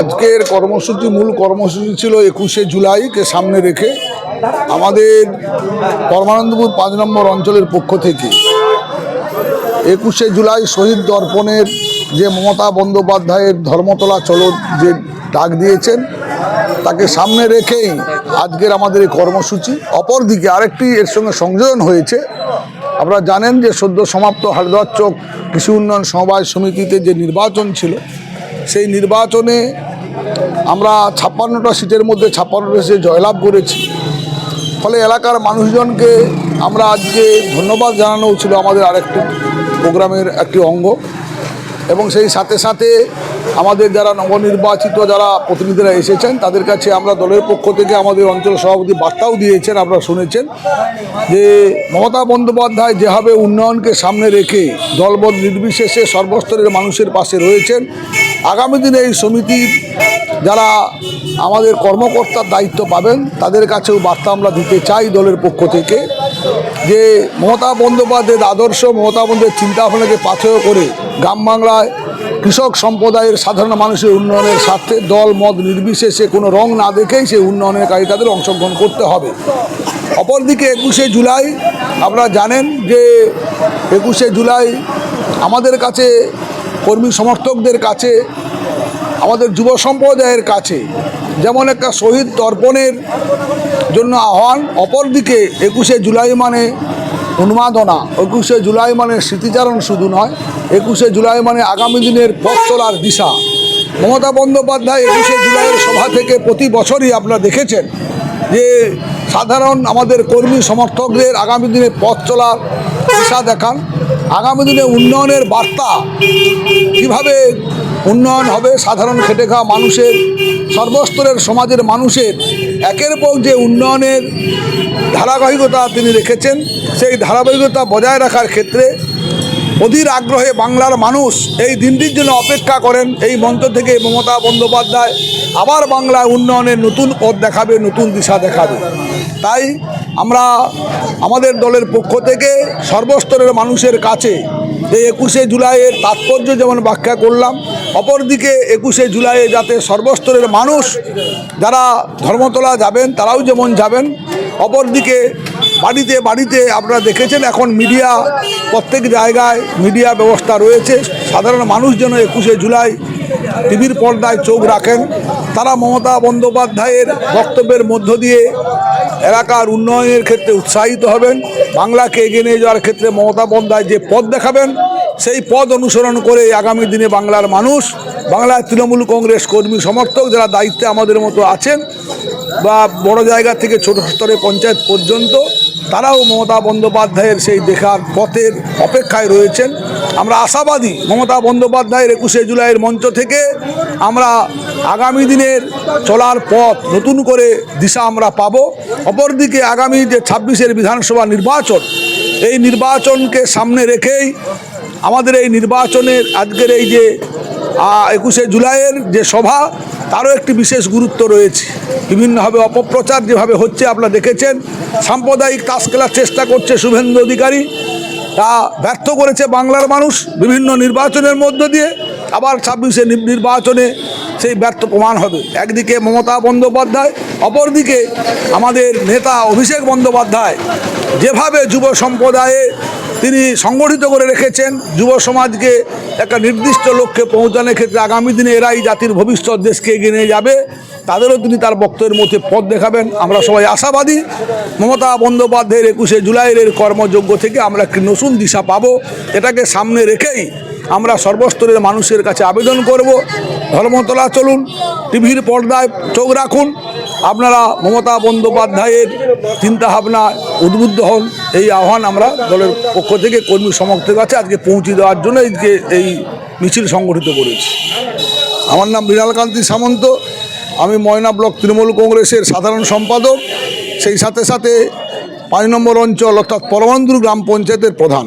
আজকের কর্মসূচি, মূল কর্মসূচি ছিল একুশে জুলাইকে সামনে রেখে আমাদের পরমানন্দপুর পাঁচ নম্বর অঞ্চলের পক্ষ থেকে একুশে জুলাই শহীদ দর্পণের যে মমতা বন্দ্যোপাধ্যায়ের ধর্মতলা চলো যে ডাক দিয়েছেন, তাকে সামনে রেখেই আজকের আমাদের এই কর্মসূচি। অপরদিকে আরেকটি এর সঙ্গে সংযোজন হয়েছে। আপনারা জানেন যে সদ্য সমাপ্ত হালদার চক কৃষি উন্নয়ন সমবায় সমিতিতে যে নির্বাচন ছিল সেই নির্বাচনে আমরা ছাপ্পান্নটা সিটের মধ্যে ছাপ্পান্নটা সিটে জয়লাভ করেছি। ফলে এলাকার মানুষজনকে আমরা আজকে ধন্যবাদ জানানো ছিল আমাদের আরেকটি প্রোগ্রামের একটি অঙ্গ। এবং সেই সাথে সাথে আমাদের যারা নবনির্বাচিত যারা প্রতিনিধিরা এসেছেন, তাদের কাছে আমরা দলের পক্ষ থেকে আমাদের অঞ্চল সভাপতি বার্তাও দিয়েছেন, আপনারা শুনেছেন যে মমতা বন্দ্যোপাধ্যায় যেভাবে উন্নয়নকে সামনে রেখে দলবল নির্বিশেষে সর্বস্তরের মানুষের পাশে রয়েছেন আগামী দিনে এই সমিতির যারা আমাদের কর্মকর্তার দায়িত্ব পাবেন, তাদের কাছেও বার্তা আমরা দিতে চাই দলের পক্ষ থেকে যে মমতা বন্দ্যোপাধ্যায়ের আদর্শ, মমতা বন্দ্যোপাধ্যায়ের চিন্তাভাবনাকে পাথেয় করে গ্রাম বাংলায় কৃষক সম্প্রদায়ের সাধারণ মানুষের উন্নয়নের স্বার্থে দল, মত নির্বিশেষে কোনো রং না দেখেই সেই উন্নয়নের কাজে তাদের অংশগ্রহণ করতে হবে। অপরদিকে একুশে জুলাই, আপনারা জানেন যে একুশে জুলাই আমাদের কাছে কর্মী সমর্থকদের কাছে, আমাদের যুব সম্প্রদায়ের কাছে যেমন একটা শহীদ তর্পণের জন্য আহ্বান, অপরদিকে একুশে জুলাই মানে উন্মাদনা, একুশে জুলাই মানে স্মৃতিচারণ শুধু নয়, একুশে জুলাই মানে আগামী দিনের পথ চলার দিশা। মমতা বন্দ্যোপাধ্যায় একুশে জুলাইয়ের সভা থেকে প্রতি বছরই আপনারা দেখেছেন যে সাধারণ আমাদের কর্মী সমর্থকদের আগামী দিনে পথ চলার দিশা দেখান। আগামী দিনে উন্নয়নের বার্তা। কীভাবে উন্নয়ন হবে সাধারণ খেটে খাওয়া মানুষের, সর্বস্তরের সমাজের মানুষের, একের পর যে উন্নয়নের ধারাবাহিকতা তিনি রেখেছেন, সেই ধারাবাহিকতা বজায় রাখার ক্ষেত্রে অধীর আগ্রহে বাংলার মানুষ এই দিনটির জন্য অপেক্ষা করেন এই মঞ্চ থেকে মমতা বন্দ্যোপাধ্যায়। আবার বাংলায় উন্নয়নের নতুন পথ দেখাবে, নতুন দিশা দেখাবে। তাই আমরা আমাদের দলের পক্ষ থেকে সর্বস্তরের মানুষের কাছে এই একুশে জুলাইয়ের তাৎপর্য যেমন ব্যাখ্যা করলাম, অপরদিকে একুশে জুলাইয়ে যাতে সর্বস্তরের মানুষ যারা ধর্মতলা যাবেন, তারাও যেমন যাবেন, অপরদিকে বাড়িতে বাড়িতে আপনারা দেখেছেন এখন মিডিয়া, প্রত্যেক জায়গায় মিডিয়া ব্যবস্থা রয়েছে। সাধারণ মানুষ যেন একুশে জুলাই টিভির পর্দায় চোখ রাখেন। তারা মমতা বন্দ্যোপাধ্যায়ের বক্তব্যের মধ্য দিয়ে এলাকার উন্নয়নের ক্ষেত্রে উৎসাহিত হবেন। বাংলাকে এগিয়ে নিয়ে যাওয়ার ক্ষেত্রে মমতা বন্দ্যোপাধ্যায় যে পথ দেখাবেন, সেই পদ অনুসরণ করে আগামী দিনে বাংলার মানুষ, বাংলার তৃণমূল কংগ্রেস কর্মী সমর্থক যারা দায়িত্বে আমাদের মতো আছেন, বা বড় জায়গা থেকে ছোট স্তরে পঞ্চায়েত পর্যন্ত তারাও মমতা বন্দ্যোপাধ্যায়ের সেই দেখার পথের অপেক্ষায় রয়েছেন। আমরা আশাবাদী মমতা বন্দ্যোপাধ্যায়ের একুশে জুলাইয়ের মঞ্চ থেকে আমরা আগামী দিনের চলার পথ, নতুন করে দিশা আমরা পাব। অপরদিকে আগামী যে ছাব্বিশের বিধানসভা নির্বাচন, এই নির্বাচনকে সামনে রেখেই আমাদের এই নির্বাচনের আজকের এই যে একুশে জুলাইয়ের যে সভা তারও একটি বিশেষ গুরুত্ব রয়েছে। বিভিন্নভাবে অপপ্রচার যেভাবে হচ্ছে, আপনারা দেখেছেন। সাম্প্রদায়িক তাস খেলার চেষ্টা করছে শুভেন্দু অধিকারী। তা ব্যর্থ করেছে বাংলার মানুষ বিভিন্ন নির্বাচনের মধ্য দিয়ে। আবার ছাব্বিশে নির্বাচনে সেই ব্যর্থ প্রমাণ হবে। একদিকে মমতা বন্দ্যোপাধ্যায়, অপরদিকে আমাদের নেতা অভিষেক বন্দ্যোপাধ্যায়। যেভাবে যুব সম্প্রদায়ে তিনি সংগঠিত করে রেখেছেন যুব সমাজকে একটা নির্দিষ্ট লক্ষ্যে পৌঁছানোর ক্ষেত্রে আগামী দিনে এরাই জাতির ভবিষ্যৎ দেশকে এগিয়ে নিয়ে যাবে। তাদেরও তিনি তার বক্তব্যের মধ্যে পথ দেখাবেন। আমরা সবাই আশাবাদী। মমতা বন্দ্যোপাধ্যায়ের একুশে জুলাইয়ের কর্মযোগ্য থেকে আমরা একটি নতুন দিশা পাবো। এটাকে সামনে রেখেই আমরা সর্বস্তরের মানুষের কাছে আবেদন করব। ধর্মতলা চলুন, টিভির পর্দায় চোখ রাখুন। আপনারা মমতা বন্দ্যোপাধ্যায়ের চিন্তাভাবনা উদ্বুদ্ধ হন। এই আহ্বান আমরা দলের পক্ষ থেকে কর্মী সমর্থকের কাছে আজকে পৌঁছে দেওয়ার জন্য আজকে এই মিছিল সংগঠিত করেছি। আমার নাম মৃণালকান্তি সামন্ত। আমি ময়না ব্লক তৃণমূল কংগ্রেসের সাধারণ সম্পাদক। সেই সাথে সাথে পাঁচ নম্বর অঞ্চল অর্থাৎ পরমান্দুর গ্রাম পঞ্চায়েতের প্রধান।